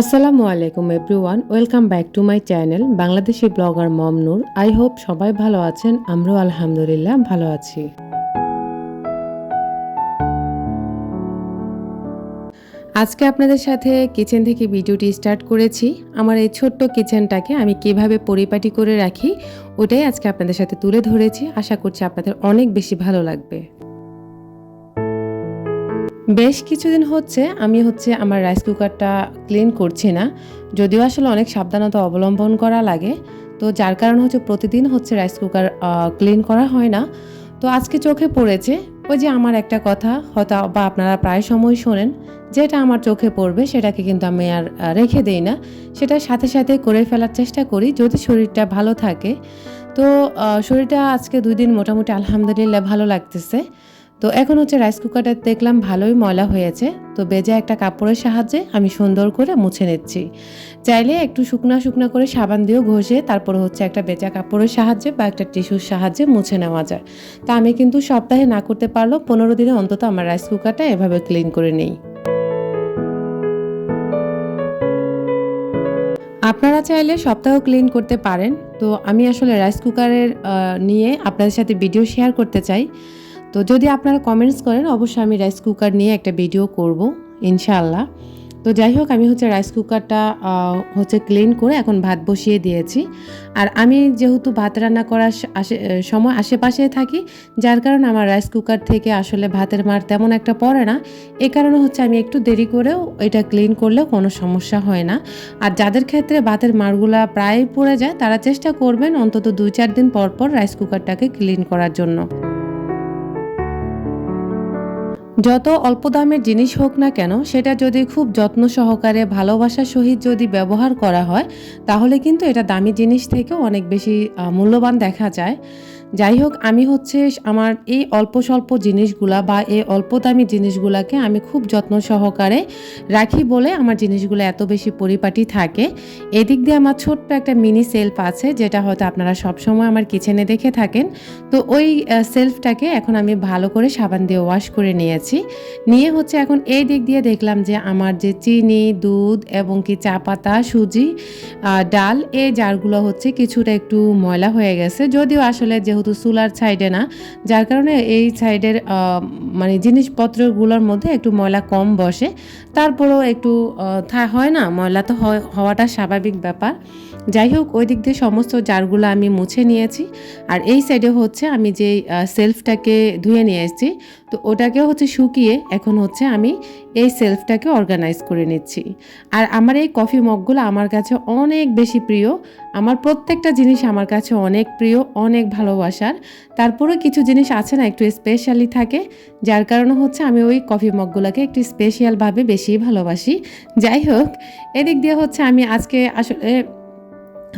আসসালামু আলাইকুম everyone, welcome back to my channel Bangladeshi blogger Momnur. I hope সবাই ভালো আছেন, আমরাও আলহামদুলিল্লাহ ভালো আছি। আজকে আপনাদের সাথে কিচেন থেকে ভিডিওটি স্টার্ট করেছি। আমার এই ছোট্ট কিচেনটাকে আমি কীভাবে পরিপাটি করে রাখি, ওটাই আজকে আপনাদের সাথে তুলে ধরেছি। আশা করছি আপনাদের অনেক বেশি ভালো লাগবে। বেশ কিছুদিন হচ্ছে আমি হচ্ছে আমার রাইস কুকারটা ক্লিন করছি না, যদিও আসলে অনেক সাবধানতা অবলম্বন করা লাগে। তো যার কারণ হচ্ছে প্রতিদিন হচ্ছে রাইস কুকার ক্লিন করা হয় না। তো আজকে চোখে পড়েছে, ওই যে আমার একটা কথা, হয়তো বা আপনারা প্রায় সময় শোনেন, যেটা আমার চোখে পড়বে সেটাকে কিন্তু আমি আর রেখে দেই না। সেটা সাথে সাথে করে ফেলার চেষ্টা করি, যদি শরীরটা ভালো থাকে। তো শরীরটা আজকে দুই দিন মোটামুটি আলহামদুলিল্লাহ ভালো লাগতেছে। তো এখন হচ্ছে রাইস কুকারটা দেখলাম ভালোই ময়লা হয়েছে। তো বেজে একটা কাপড়ের সাহায্যে আমি সুন্দর করে মুছে নিচ্ছি। চাইলে একটু শুকনা শুকনা করে সাবান দিয়েও ঘষে তারপর হচ্ছে একটা বেজা কাপড়ের সাহায্যে বা একটা টিস্যুর সাহায্যে মুছে নেওয়া যায়। তা আমি কিন্তু সপ্তাহে না করতে পারলেও পনেরো দিনে অন্তত আমার রাইস কুকারটা এভাবে ক্লিন করে নেই। আপনারা চাইলে সপ্তাহ ক্লিন করতে পারেন। তো আমি আসলে রাইস কুকারের নিয়ে আপনাদের সাথে ভিডিও শেয়ার করতে চাই। তো যদি আপনারা কমেন্টস করেন, অবশ্যই আমি রাইস কুকার নিয়ে একটা ভিডিও করব, ইনশাআল্লাহ। তো যাই হোক, আমি হচ্ছে রাইস কুকারটা হচ্ছে ক্লিন করে এখন ভাত বসিয়ে দিয়েছি। আর আমি যেহেতু ভাত রান্না করার আশে- সময় আশেপাশে থাকি, যার কারণে আমার রাইস কুকার থেকে আসলে ভাতের মার তেমন একটা পড়ে না। এ কারণে হচ্ছে আমি একটু দেরি করেও এটা ক্লিন করলেও কোনো সমস্যা হয় না। আর যাদের ক্ষেত্রে ভাতের মারগুলা প্রায় পড়ে যায়, তারা চেষ্টা করবেন অন্তত দুই চার দিন পর পর রাইস কুকারটাকে ক্লিন করার জন্য। যত অল্প দামের জিনিস হোক না কেন, সেটা যদি খুব যত্ন সহকারে ভালোবাসার সহিত যদি ব্যবহার করা হয়, তাহলে কিন্তু এটা দামি জিনিস থেকেও অনেক বেশি মূল্যবান দেখা যায়। যাই হোক আমি হচ্ছে আমার এই অল্প স্বল্প জিনিসগুলা বা এই অল্প দামি জিনিসগুলাকে আমি খুব যত্ন সহকারে রাখি বলে আমার জিনিসগুলো এত বেশি পরিপাটি থাকে। এদিক দিয়ে আমার ছোট্ট একটা মিনি সেলফ আছে, যেটা হয়তো আপনারা সবসময় আমার কিচেনে দেখে থাকেন। তো ওই সেলফটাকে এখন আমি ভালো করে সাবান দিয়ে ওয়াশ করে নিয়েছি। নিয়ে হচ্ছে এখন এই দিক দিয়ে দেখলাম যে আমার যে চিনি, দুধ এবং কি চা পাতা, সুজি ডাল, এই জারগুলো হচ্ছে কিছুটা একটু ময়লা হয়ে গেছে। যদিও আসলে যেহেতু চুলার সাইডে না, যার কারণে এই সাইডের মানে জিনিসপত্রগুলোর মধ্যে একটু ময়লা কম বসে। তারপরেও একটু হয় না, ময়লা তো হওয়াটা স্বাভাবিক ব্যাপার। যাই হোক, ওই দিক দিয়ে সমস্ত জারগুলো আমি মুছে নিয়েছি। আর এই সাইডে হচ্ছে আমি যে সেলফটাকে ধুয়ে নিয়ে এসেছি। তো ওটাকে হচ্ছে শুকিয়ে এখন হচ্ছে আমি এই সেলফটাকে অর্গানাইজ করে নিচ্ছি। আর আমার এই কফি মগগুলো আমার কাছে অনেক বেশি প্রিয়। আমার প্রত্যেকটা জিনিস আমার কাছে অনেক প্রিয়, অনেক ভালোবাসার। তারপরে কিছু জিনিস আছে না একটু স্পেশালি থাকে, যার কারণে হচ্ছে আমি ওই কফি মগগুলোকে একটু স্পেশালভাবে বেশি ভালোবাসি। যাই হোক, এদিক দিয়ে হচ্ছে আমি আজকে আসলে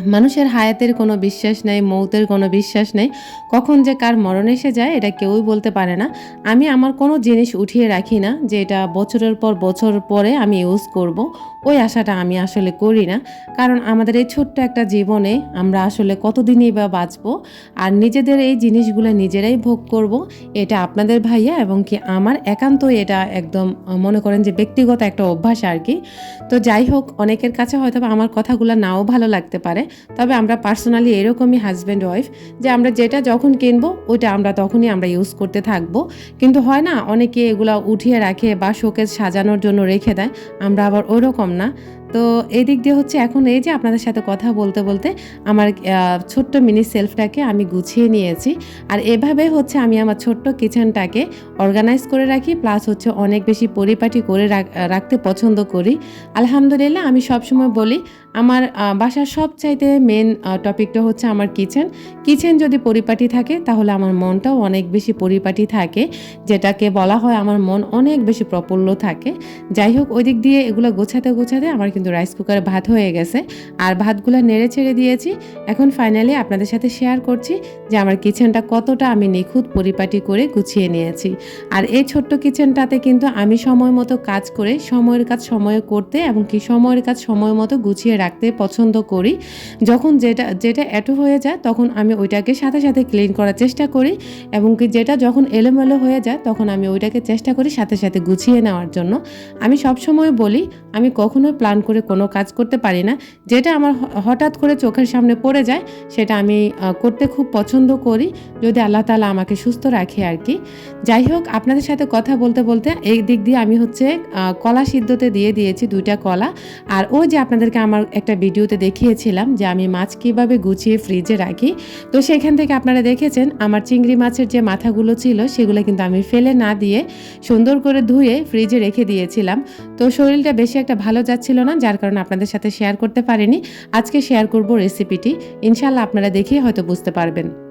মানুষের হায়াতের কোনো বিশ্বাস নেই, মৌতের কোনো বিশ্বাস নেই। কখন যে কার মরণ এসে যায়, এটা কেউই বলতে পারে না। আমি আমার কোনো জিনিস উঠিয়ে রাখি না যে এটা বছরের পর বছর পরে আমি ইউজ করব। ওই আশাটা আমি আসলে করি না। কারণ আমাদের এই ছোট্ট একটা জীবনে আমরা আসলে কতদিনই বা বাঁচবো আর নিজেদের এই জিনিসগুলো নিজেরাই ভোগ করব, এটা আপনাদের ভাইয়া এবং কি আমার একান্ত এটা একদম মনে করেন যে ব্যক্তিগত একটা অভ্যাস আর কি। তো যাই হোক, অনেকের কাছে হয়তো আমার কথাগুলো নাও ভালো লাগতে পারে। তবে আমরা পার্সোনালি এরকমই হাজব্যান্ড ওয়াইফ যে আমরা যেটা যখন কিনবো, ওইটা আমরা তখনই আমরা ইউজ করতে থাকব। কিন্তু হয় না, অনেকে এগুলা উঠিয়ে রাখে বা শোকেজ সাজানোর জন্য রেখে দেয়, আমরা আবার ওরকম না। তো এই দিক দিয়ে হচ্ছে এখন এই যে আপনাদের সাথে কথা বলতে বলতে আমার ছোট্ট মিনি সেলফটাকে আমি গুছিয়ে নিয়েছি। আর এভাবে হচ্ছে আমি আমার ছোট্ট কিচেনটাকে অর্গানাইজ করে রাখি প্লাস হচ্ছে অনেক বেশি পরিপাটি করে রাখতে পছন্দ করি। আলহামদুলিল্লাহ আমি সবসময় বলি আমার বাসার সবচাইতে মেন টপিকটা হচ্ছে আমার কিচেন কিচেন যদি পরিপাটি থাকে, তাহলে আমার মনটাও অনেক বেশি পরিপাটি থাকে, যেটাকে বলা হয় আমার মন অনেক বেশি প্রফুল্ল থাকে। যাই হোক ওই দিক দিয়ে এগুলো গোছাতে গোছাতে আমার কিন্তু রাইস কুকারে ভাত হয়ে গেছে। আর ভাতগুলো নেড়ে ছেড়ে দিয়েছি। এখন ফাইনালি আপনাদের সাথে শেয়ার করছি যে আমার কিচেনটা কতটা আমি নিখুঁত, পরিপাটি করে গুছিয়ে নিয়েছি। আর এই ছোট্ট কিচেনটাতে কিন্তু আমি সময় মতো কাজ করে, সময়ের কাজ সময়ে করতে এবং কি সময়ের কাজ সময় মতো গুছিয়ে রাখতে রাখতে পছন্দ করি। যখন যেটা যেটা এঁটো হয়ে যায়, তখন আমি ওইটাকে সাথে সাথে ক্লিন করার চেষ্টা করি এবং কি যেটা যখন এলোমেলো হয়ে যায়, তখন আমি ওইটাকে চেষ্টা করি সাথে সাথে গুছিয়ে নেওয়ার জন্য। আমি সবসময় বলি, আমি কখনোই প্ল্যান করে কোনো কাজ করতে পারি না। যেটা আমার হঠাৎ করে চোখের সামনে পড়ে যায়, সেটা আমি করতে খুব পছন্দ করি। যদি আল্লাহ তালা আমাকে সুস্থ রাখে আর কি। যাই হোক, আপনাদের সাথে কথা বলতে বলতে এই দিক দিয়ে আমি হচ্ছে কলা সিদ্ধতে দিয়ে দিয়েছি দুইটা কলা। আর ওই যে আপনাদেরকে আমার একটা ভিডিওতে দেখিয়েছিলাম যে আমি মাছ কীভাবে গুছিয়ে ফ্রিজে রাখি। তো সেখান থেকে আপনারা দেখেছেন আমার চিংড়ি মাছের যে মাথাগুলো ছিল, সেগুলো কিন্তু আমি ফেলে না দিয়ে সুন্দর করে ধুয়ে ফ্রিজে রেখে দিয়েছিলাম। তো শরীরটা বেশি একটা ভালো যাচ্ছিল না, যার কারণে আপনাদের সাথে শেয়ার করতে পারিনি। আজকে শেয়ার করব রেসিপিটি ইনশাল্লাহ আপনারা দেখেই হয়তো বুঝতে পারবেন।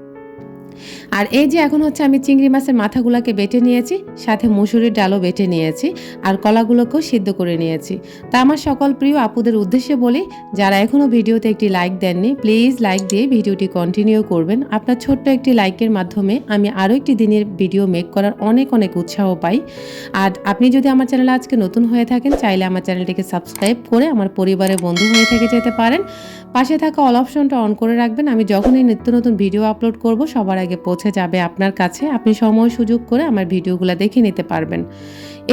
আর এই যে এখন হচ্ছে আমি চিংড়ি মাছের মাথাগুলোকে বেটে নিয়েছি, সাথে মুসুরির ডালও বেটে নিয়েছি আর কলাগুলোকেও সিদ্ধ করে নিয়েছি। তা আমার সকল প্রিয় আপুদের উদ্দেশ্যে বলি, যারা এখনও ভিডিওতে একটি লাইক দেননি, প্লিজ লাইক দিয়ে ভিডিওটি কন্টিনিউ করবেন। আপনার ছোট্ট একটি লাইকের মাধ্যমে আমি আরও একটি দিনের ভিডিও মেক করার অনেক অনেক উৎসাহ পাই। আর আপনি যদি আমার চ্যানেলে আজকে নতুন হয়ে থাকেন, চাইলে আমার চ্যানেলটিকে সাবস্ক্রাইব করে আমার পরিবারের বন্ধু হয়ে থেকে যেতে পারেন। পাশে থাকা অল অপশনটা অন করে রাখবেন। আমি যখনই নিত্য নতুন ভিডিও আপলোড করব, সবার আগে পৌঁছে যাবে আপনার কাছে আপনি সময় সুযোগ করে আমার ভিডিওগুলো দেখে নিতে পারবেন।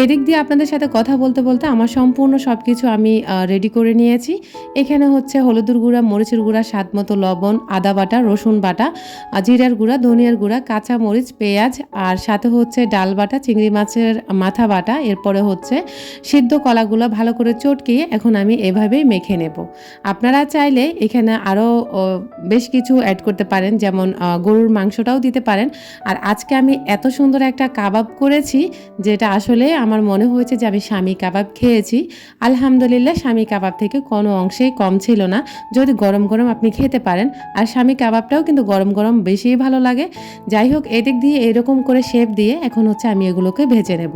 এদিক দিয়ে আপনাদের সাথে কথা বলতে বলতে আমার সম্পূর্ণ সব কিছু আমি রেডি করে নিয়েছি। এখানে হচ্ছে হলুদের গুঁড়া, মরিচের গুঁড়া, স্বাদ মতো লবণ, আদা বাটা, রসুন বাটা জিরার গুঁড়া, ধনিয়ার গুঁড়া, কাঁচা মরিচ, পেঁয়াজ, আর সাথে হচ্ছে ডাল বাটা, চিংড়ি মাছের মাথা বাটা, এরপরে হচ্ছে সিদ্ধ কলাগুলো ভালো করে চটকিয়ে এখন আমি এভাবেই মেখে নেব। আপনারা চাইলে এখানে আরও বেশ কিছু অ্যাড করতে পারেন, যেমন গরুর মাংসটাও দিতে পারেন। আর আজকে আমি এত সুন্দর একটা কাবাব করেছি, যেটা আসলে আমার মনে হয়েছে যে আমি স্বামী কাবাব খেয়েছি। আলহামদুলিল্লাহ, স্বামী কাবাব থেকে কোনো অংশেই কম ছিল না। যদি গরম গরম আপনি খেতে পারেন, আর স্বামী কাবাবটাও কিন্তু গরম গরম বেশি ভালো লাগে। যাই হোক, এদিক দিয়ে এরকম করে শেপ দিয়ে এখন হচ্ছে আমি এগুলোকে ভেজে নেব।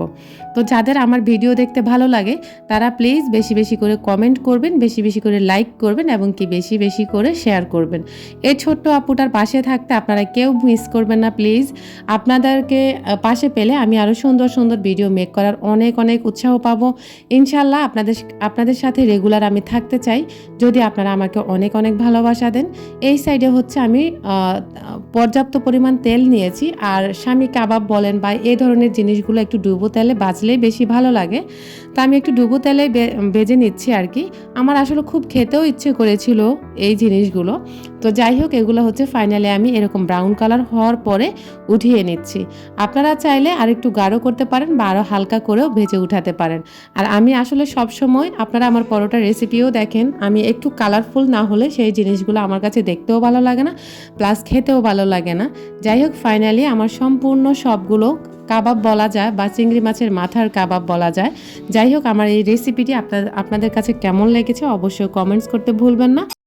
তো যাদের আমার ভিডিও দেখতে ভালো লাগে, তারা প্লিজ বেশি বেশি করে কমেন্ট করবেন, বেশি বেশি করে লাইক করবেন, এবং কি বেশি বেশি করে শেয়ার করবেন। এই ছোট্ট আপুটার পাশে থাকতে আপনারা কেউ মিস করবেন না, প্লিজ। আপনাদেরকে পাশে পেলে আমি আরও সুন্দর সুন্দর ভিডিও মেক করার অনেক অনেক উৎসাহ পাবো। ইনশাল্লাহ আপনাদের আপনাদের সাথে রেগুলার আমি থাকতে চাই। যদি আপনারা আমাকে অনেক অনেক ভালোবাসা দেন, এই সাইডে হচ্ছে আমি পর্যাপ্ত পরিমাণ তেল নিয়েছি। আর স্বামী কাবাব বলেন বা এই ধরনের জিনিসগুলো একটু ডুবো তেলে বাজলেই বেশি ভালো লাগে। তা আমি একটু ডুবো তেলে বে- ভেজে নিচ্ছি আর কি। আমার আসলে খুব খেতেও ইচ্ছে করেছিল এই জিনিসগুলো। তো যাই হোক, এগুলো হচ্ছে ফাইনালি আমি এরকম ব্রাউন কালার হওয়ার পরে উঠিয়ে নিচ্ছি। আপনারা চাইলে আর একটু গাঢ় করতে পারেন বা আরও হালকা করেও ভেজে উঠাতে পারেন। আর আমি আসলে সব সময় আপনারা আমার পরোটা রেসিপিও দেখেন। আমি একটু কালারফুল না হলে সেই জিনিসগুলো আমার কাছে দেখতেও ভালো লাগে না প্লাস খেতেও ভালো লাগে না। যাই হোক ফাইনালি আমার সম্পূর্ণ সবগুলো কাবাব বলা যায় বা চিংড়ি মাছের মাথার কাবাব বলা যায়। যাই হোক, আমার এই রেসিপিটি আপনার, আপনাদের কাছে কেমন লেগেছে অবশ্যই কমেন্টস করতে ভুলবেন না।